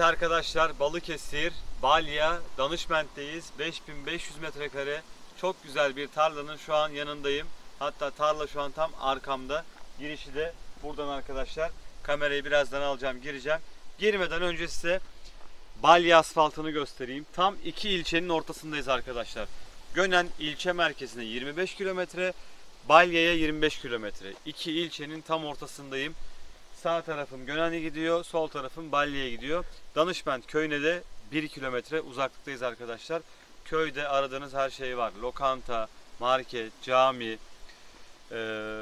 Evet arkadaşlar Balıkesir, Balya, Danışment'teyiz. 5500 metrekare çok güzel bir tarlanın şu an yanındayım. Hatta tarla şu an tam arkamda. Girişi de buradan arkadaşlar. Kamerayı birazdan alacağım, gireceğim. Girmeden önce size Balya asfaltını göstereyim. Tam iki ilçenin ortasındayız arkadaşlar. Gönen ilçe merkezine 25 kilometre, Balya'ya 25 kilometre. İki ilçenin tam ortasındayım. Sağ tarafım Gönen'e gidiyor, sol tarafım Balya'ya gidiyor. Danışment köyüne de 1 kilometre uzaklıktayız arkadaşlar. Köyde aradığınız her şey var. Lokanta, market, cami, e,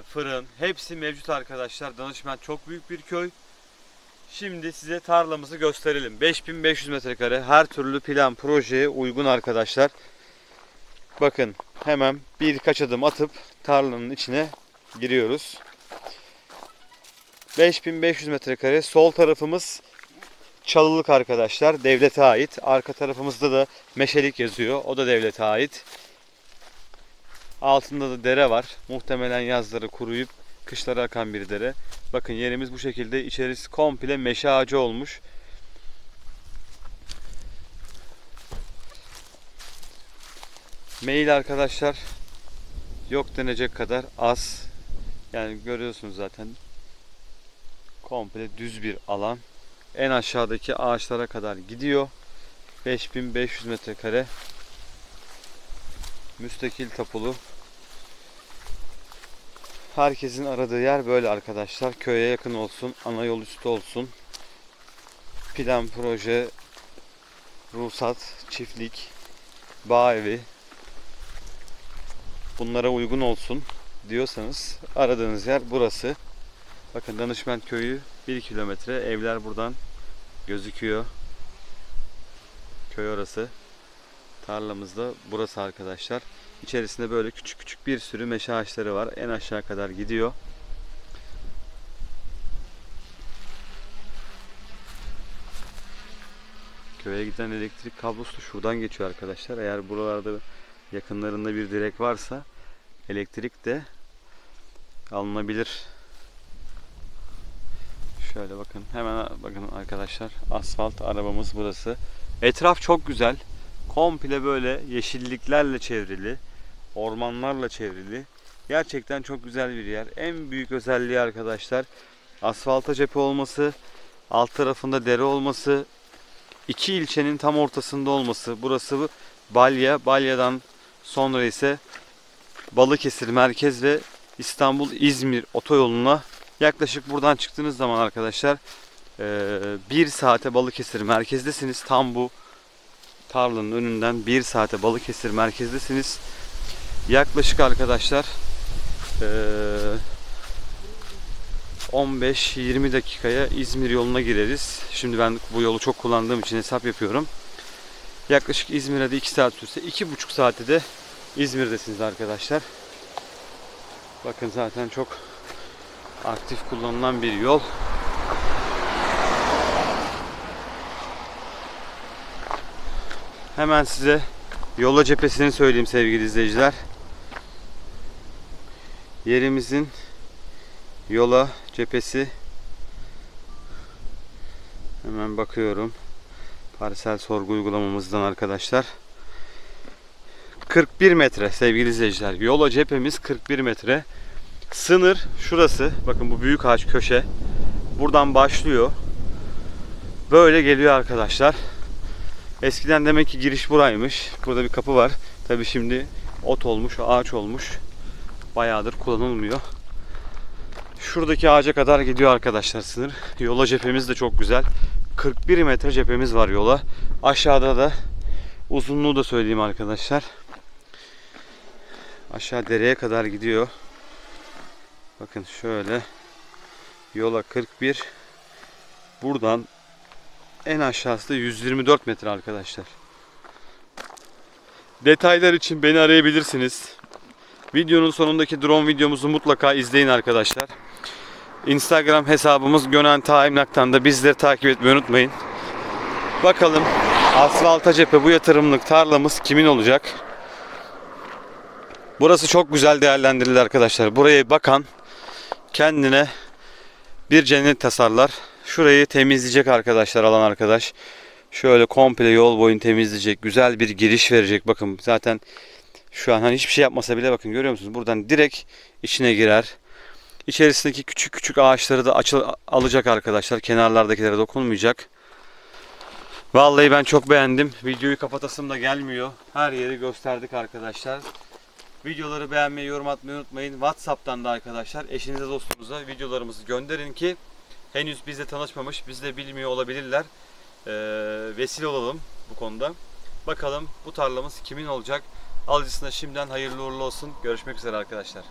fırın hepsi mevcut arkadaşlar. Danışment çok büyük bir köy. Şimdi size tarlamızı gösterelim. 5500 metrekare her türlü plan projeye uygun arkadaşlar. Bakın hemen birkaç adım atıp tarlanın içine giriyoruz. 5500 metrekare. Sol tarafımız çalılık arkadaşlar. Devlete ait. Arka tarafımızda da meşelik yazıyor. O da devlete ait. Altında da dere var. Muhtemelen yazları kuruyup kışları akan bir dere. Bakın yerimiz bu şekilde. İçerisi komple meşe ağacı olmuş. Mail arkadaşlar yok denecek kadar az. Yani görüyorsunuz zaten komple düz bir alan. En aşağıdaki ağaçlara kadar gidiyor. 5500 metrekare müstakil tapulu. Herkesin aradığı yer böyle arkadaşlar. Köye yakın olsun, ana yol üstü olsun. Plan, proje, ruhsat, çiftlik, bağ evi bunlara uygun olsun diyorsanız aradığınız yer burası. Bakın Danışment Köyü 1 kilometre. Evler buradan gözüküyor. Köy orası. Tarlamız da burası arkadaşlar. İçerisinde böyle küçük küçük bir sürü meşe ağaçları var. En aşağı kadar gidiyor. Köye giden elektrik kablosu da şuradan geçiyor arkadaşlar. Eğer buralarda yakınlarında bir direk varsa elektrik de alınabilir. Şöyle bakın hemen bakın arkadaşlar asfalt arabamız burası. Etraf çok güzel. Komple böyle yeşilliklerle çevrili, ormanlarla çevrili. Gerçekten çok güzel bir yer. En büyük özelliği arkadaşlar asfalta cephe olması, alt tarafında dere olması, iki ilçenin tam ortasında olması. Burası Balya, Balya'dan sonra ise Balıkesir merkez ve İstanbul İzmir otoyoluna yaklaşık buradan çıktığınız zaman arkadaşlar eee, bir saate Balıkesir merkezdesiniz. Tam bu tarlanın önünden bir saate Balıkesir merkezdesiniz. Yaklaşık arkadaşlar eee 15-20 dakikaya İzmir yoluna gireriz. Şimdi ben bu yolu çok kullandığım için hesap yapıyorum. Yaklaşık İzmir'e de 2 saat sürse 2,5 saate de İzmir'desiniz arkadaşlar. Bakın zaten çok aktif kullanılan bir yol. Hemen size yola cephesini söyleyeyim sevgili izleyiciler. Yerimizin yola cephesi hemen bakıyorum. Parsel sorgu uygulamamızdan arkadaşlar. 41 metre sevgili izleyiciler. Yola cephemiz 41 metre. Sınır şurası. Bakın bu büyük ağaç köşe. Buradan başlıyor. Böyle geliyor arkadaşlar. Eskiden demek ki giriş buraymış. Burada bir kapı var. Tabi şimdi ot olmuş, ağaç olmuş. Bayağıdır kullanılmıyor. Şuradaki ağaca kadar gidiyor arkadaşlar sınır. Yola cephemiz de çok güzel. 41 metre cephemiz var yola. Aşağıda da uzunluğu da söyleyeyim arkadaşlar. Aşağı dereye kadar gidiyor. Bakın şöyle yola 41 buradan en aşağısı da 124 metre arkadaşlar. Detaylar için beni arayabilirsiniz. Videonun sonundaki drone videomuzu mutlaka izleyin arkadaşlar. Instagram hesabımız Gönen Ta Emlak'tan da bizleri takip etmeyi unutmayın. Bakalım asfalta cephe bu yatırımlık tarlamız kimin olacak? Burası çok güzel değerlendirildi arkadaşlar. Buraya bakan kendine bir cennet tasarlar. şurayı temizleyecek arkadaşlar alan arkadaş. Şöyle komple yol boyunu temizleyecek. Güzel bir giriş verecek. Bakın zaten şu an hani hiçbir şey yapmasa bile bakın görüyor musunuz? Buradan direkt içine girer. İçerisindeki küçük küçük ağaçları da açıl alacak arkadaşlar. Kenarlardakilere dokunmayacak. Vallahi ben çok beğendim. Videoyu kapatasım da gelmiyor. Her yeri gösterdik arkadaşlar. Videoları beğenmeyi, yorum atmayı unutmayın. WhatsApp'tan da arkadaşlar eşinize dostunuza videolarımızı gönderin ki henüz bizle tanışmamış, bizle bilmiyor olabilirler. Ee, vesile olalım bu konuda. Bakalım bu tarlamız kimin olacak? Alıcısına şimdiden hayırlı uğurlu olsun. Görüşmek üzere arkadaşlar.